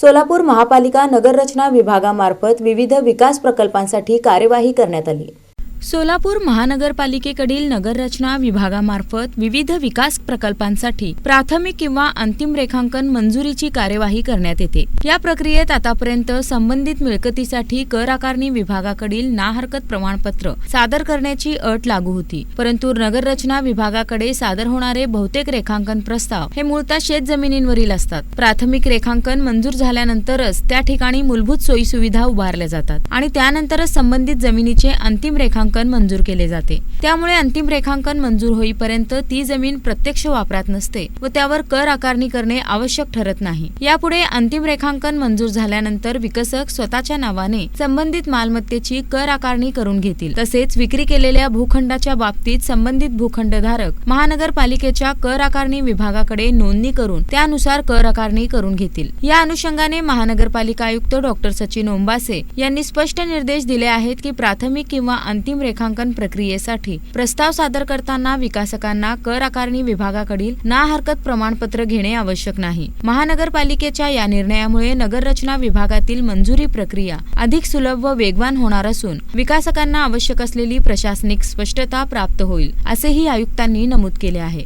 सोलापूर महापालिका नगररचना विभागामार्फत विविध विकास प्रकल्पांसाठी कार्यवाही करण्यात आली. सोलापूर महानगरपालिकेकडील नगररचना विभागामार्फत विविध विकास प्रकल्पांसाठी प्राथमिक किंवा अंतिम रेखांकन मंजुरीची कार्यवाही करण्यात येते. या प्रक्रियेत आतापर्यंत संबंधित मिळकतीसाठी कर आकारणी विभागाकडील ना हरकत प्रमाणपत्र सादर करण्याची अट लागू होती. परंतु नगररचना विभागाकडे सादर होणारे बहुतेक रेखांकन प्रस्ताव हे मूळतः शेत जमिनींवरील असतात. प्राथमिक रेखांकन मंजूर झाल्यानंतरच त्या ठिकाणी मूलभूत सोयी सुविधा उभारल्या जातात आणि त्यानंतरच संबंधित जमिनीचे अंतिम रेखांकन मंजूर केले जाते. त्यामुळे अंतिम रेखांकन मंजूर होईपर्यंत ती जमीन प्रत्यक्ष वापरात नसते व त्यावर कर आकारणी करणे आवश्यक ठरत नाही. यापुढे अंतिम रेखांकन मंजूर झाल्यानंतर विकसक स्वतःच्या नावाने संबंधित मालमत्तेची कर आकारणी करून घेतील. तसेच विक्री केलेल्या भूखंडाच्या बाबतीत संबंधित भूखंडधारक महानगरपालिकेच्या कर आकारणी विभागाकडे नोंदणी करून त्यानुसार कर आकारणी करून घेतील. या अनुषंगाने महानगरपालिका आयुक्त डॉक्टर सचिन ओंबासे यांनी स्पष्ट निर्देश दिले आहेत की प्राथमिक किंवा अंतिम अंतिम रेखांकन प्रक्रियेसाठी प्रस्ताव सादर करताना विकासकांना कर आकारणी विभागाकडील ना हरकत प्रमाणपत्र घेणे आवश्यक नाही. महानगरपालिकेच्या या निर्णयामुळे नगररचना विभागातील मंजुरी प्रक्रिया अधिक सुलभ व वेगवान होणार असून विकासकांना आवश्यक असलेली प्रशासनिक स्पष्टता प्राप्त होईल असेही आयुक्तांनी नमूद केले आहे.